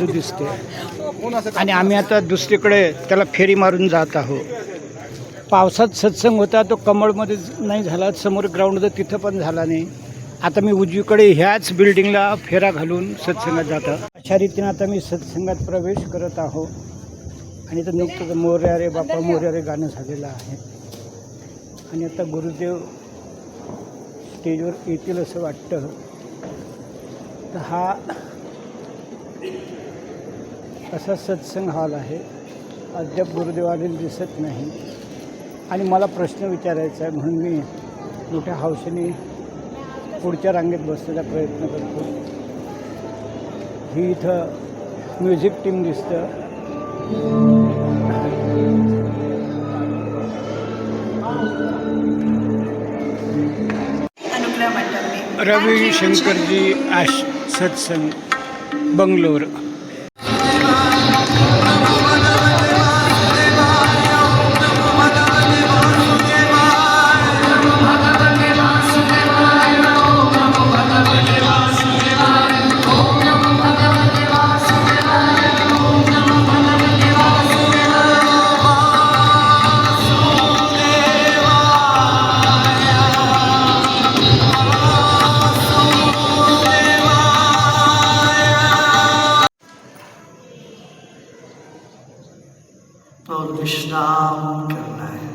बाजू दिसते. आणि आम्ही आता दुसरीकडे त्याला फेरी मारून जात आहोत. पावसात सत्संग होता तो कमळमध्ये नाही झाला समोर ग्राउंड होतं तिथं पण झाला नाही. आता मी उजवीकडे ह्याच बिल्डिंगला फेरा घालून सत्संगात जातो अशा रीतीनं आता मी सत्संगात प्रवेश करत आहो आणि तर नुकतंच मोर्या रे बापा मोर्या रे गाणं झालेलं आहे. आणि आता गुरुदेव स्टेजवर येतील असं वाटतं. तर हा असा सत्संग हॉल आहे. अद्याप गुरुदेव आलेले दिसत नाही. आणि मला प्रश्न विचारायचा आहे म्हणून मी मोठ्या हौसेने पुढच्या रांगेत बसण्याचा प्रयत्न करतो. ही इथं म्युझिक टीम दिसतं. रवी शंकरजी आश सत्संग बंगलोर. तो विश्राम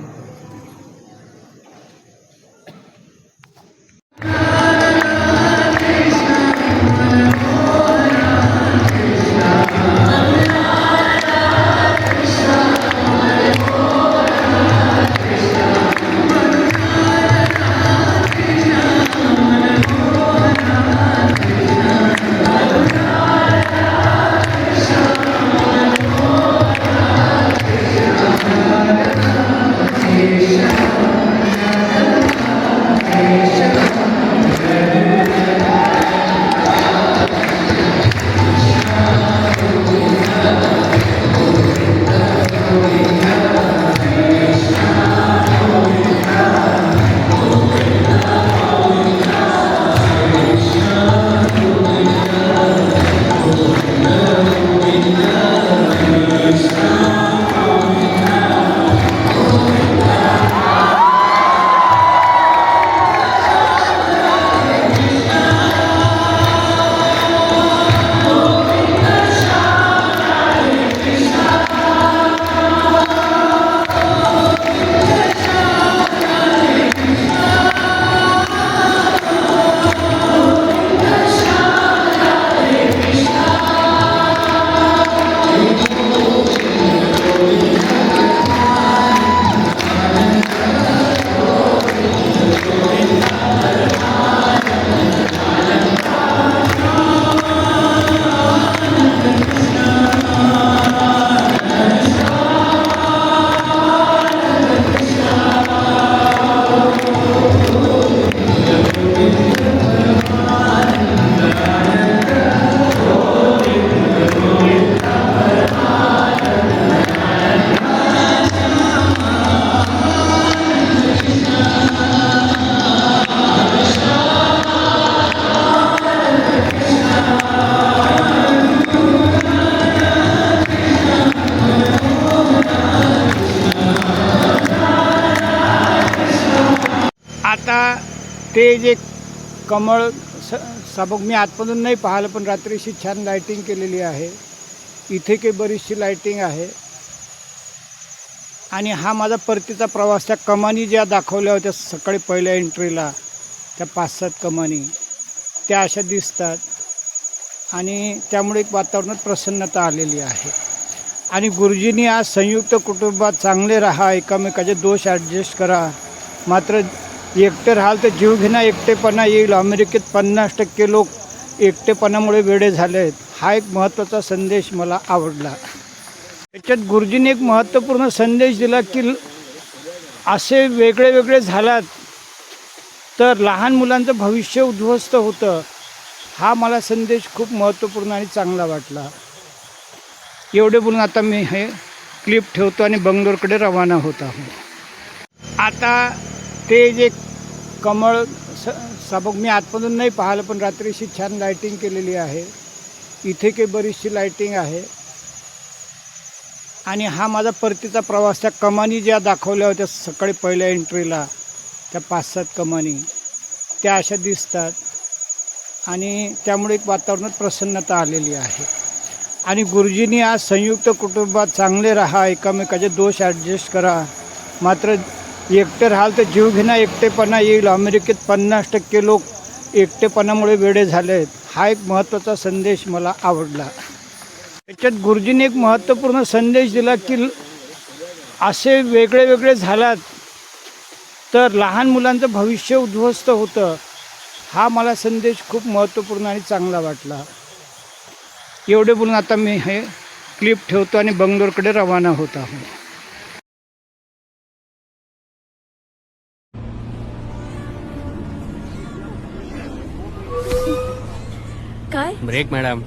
ते जे कमळ स सबक मी आतमधून नाही पाहिलं पण रात्रीशी छान लायटिंग केलेली आहे. इथे काही बरीचशी लायटिंग आहे. आणि हा माझा परतीचा प्रवास त्या कमानी ज्या दाखवल्या होत्या सकाळी पहिल्या एंट्रीला त्या पाच सात कमानी त्या अशा दिसतात. आणि त्यामुळे एक वातावरणात प्रसन्नता आलेली आहे. आणि गुरुजींनी आज संयुक्त कुटुंबात चांगले राहा एकामेकाचे दोष ॲडजस्ट करा. मात्र एकटे राहाल तर जीवघेणा एकटेपणा येईल. अमेरिकेत पन्नास टक्के लोक एकटेपणामुळे वेडे झाले आहेत. हा एक महत्त्वाचा संदेश मला आवडला. त्याच्यात गुरुजींनी एक महत्त्वपूर्ण संदेश दिला की असे वेगळे वेगळे झालात तर लहान मुलांचं भविष्य उद्ध्वस्त होतं. हा मला संदेश खूप महत्त्वपूर्ण आणि चांगला वाटला. एवढे बोलून आता मी हे क्लिप ठेवतो आणि बंगलोरकडे रवाना होत आहोत. आता ते जे कमळ स सबक मी आतमधून नाही पाहिलं पण रात्रीशी छान लायटिंग केलेली आहे. इथे काही बरीचशी लाईटिंग आहे. आणि हा माझा परतीचा प्रवास त्या कमानी ज्या दाखवल्या होत्या सकाळी पहिल्या एंट्रीला त्या पाच सात कमानी त्या अशा दिसतात. आणि त्यामुळे एक वातावरणात प्रसन्नता आलेली आहे. आणि गुरुजींनी आज संयुक्त कुटुंबात चांगले राहा एकामेकाचे दोष ॲडजस्ट करा. मात्र एकटे राहाल तर जीवघेणा एकटेपणा येईल. अमेरिकेत पन्नास टक्के लोक एकटेपणामुळे वेडे झाले आहेत. हा एक महत्त्वाचा संदेश मला आवडला. त्याच्यात गुरुजींनी एक महत्त्वपूर्ण संदेश दिला की असे वेगळे वेगळे झालात तर लहान मुलांचं भविष्य उद्ध्वस्त होतं. हा मला संदेश खूप महत्त्वपूर्ण आणि चांगला वाटला. एवढे बोलून आता मी हे क्लिप ठेवतो आणि बंगलोरकडे रवाना होत आहोत काय ब्रेक मॅडम.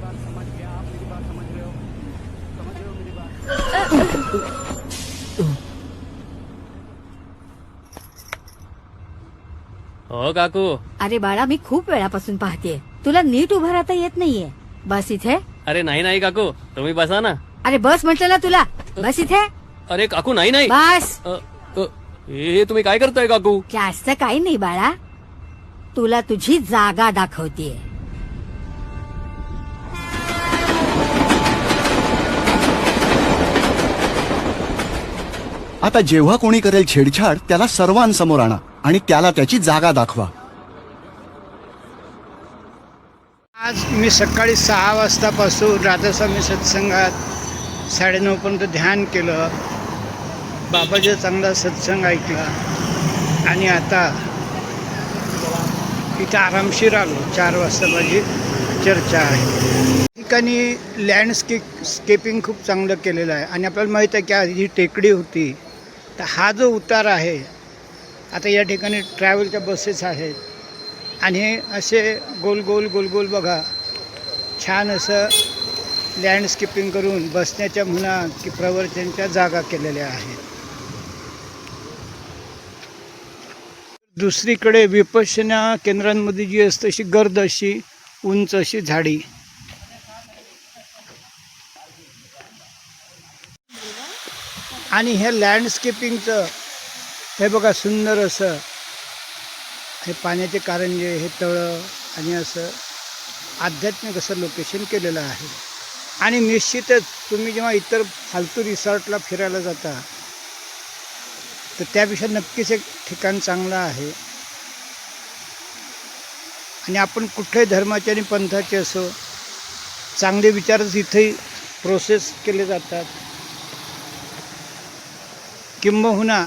हो काकू. अरे बाळा मी खूप वेळापासून पाहतेय. तुला नीट उभं राहता येत नाहीये. बस इथे. अरे नाही नाही काकू. तुम्ही बसा ना. अरे बस म्हटलं ना तुला. बस इथे. अरे काकू नाही नाही. बस. अ, अ, हे तुम्ही काय करताय काकू? जास्त काही नाही बाळा. तुला तुझी जागा दाखवतीये. आता जेव्हा कोणी करेल छेडछाड त्याला सर्वांसमोर आणा आणि त्याला त्याची जागा दाखवा. आज मी सकाळी सहा वाजतापासून राधास्वामी सत्संगात साडेनऊपर्यंत ध्यान केलं. बाबाचा चांगला सत्संग ऐकला. आणि आता इथं आरामशीर आलो. चार वाजता माझी चर्चा आहे. ठिकाणी लँडस्केप स्केपिंग खूप चांगलं केलेलं आहे. आणि आपल्याला माहीत आहे की आधी जी टेकडी होती. तर हा जो उतार आहे आता या ठिकाणी ट्रॅव्हलच्या बसेस आहेत. आणि असे गोल गोल गोल गोल बघा छान असं लँडस्केपिंग करून बसण्याच्या म्हणा की प्रवर्तनच्या जागा केलेल्या आहेत. दुसरीकडे विपशना केंद्रांमध्ये जी असते अशी गर्द अशी उंच अशी झाडी. आणि हे लँडस्केपिंगचं हे बघा सुंदर असं हे पाण्याचे कारंजे हे तळं आणि असं आध्यात्मिक असं लोकेशन केलेलं आहे. आणि निश्चितच तुम्ही जेव्हा इतर फालतू रिसॉर्टला फिरायला जाता तर त्यापेक्षा नक्कीच एक ठिकाण चांगलं आहे. आणि आपण कुठल्याही धर्माचे आणि पंथाचे असो चांगले विचारच इथेही प्रोसेस केले जातात. किंबहुना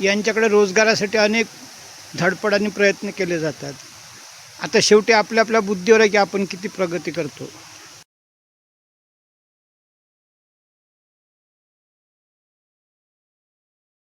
यांच्याकडे रोजगारासाठी अनेक धडपड आणि प्रयत्न केले जातात. आता शेवटी आपल्या आपल्या बुद्धीवर आहे की आपण किती प्रगती करतो.